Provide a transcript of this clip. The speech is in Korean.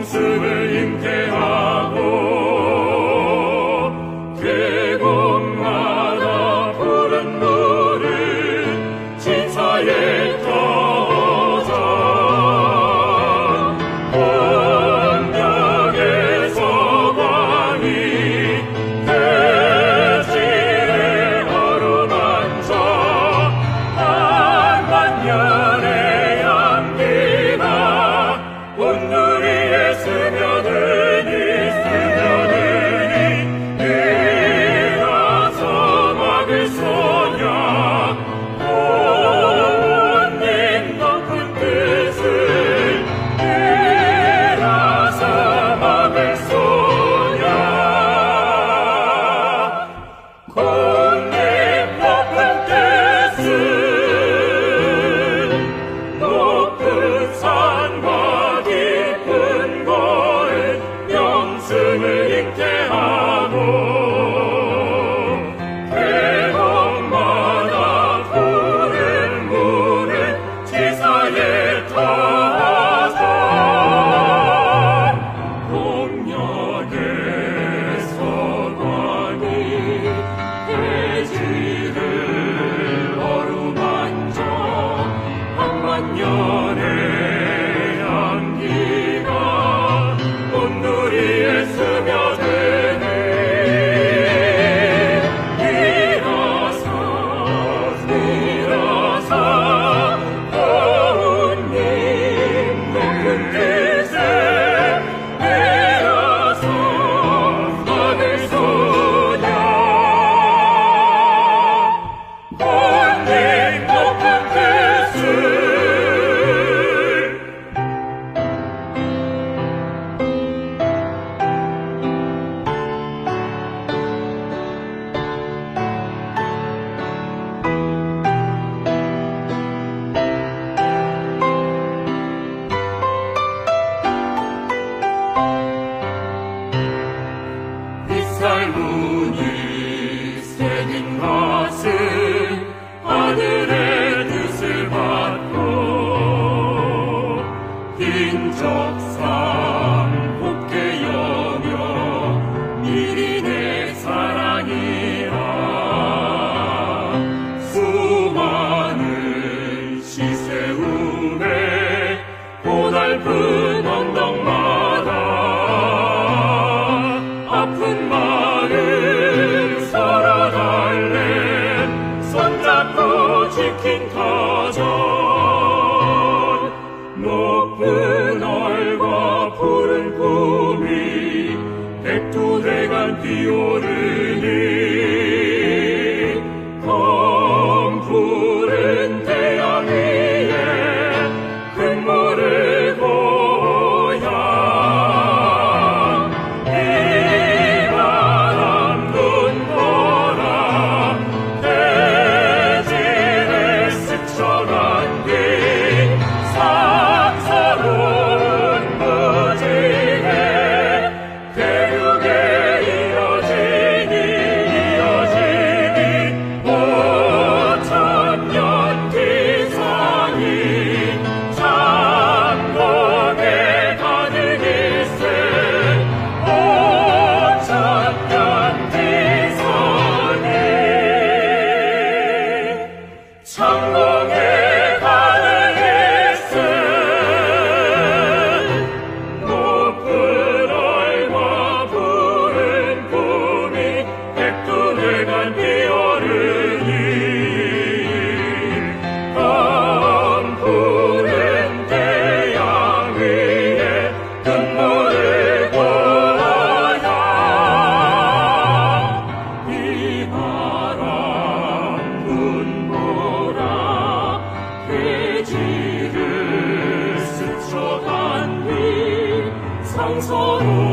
Jerusalem. 적상 곱게 여며 미리 내 사랑이라. 수많은 시세움에 고달픈 언덕마다 아픈 마음 살아갈래. 손잡고 지킨 터 fiore Sorrow.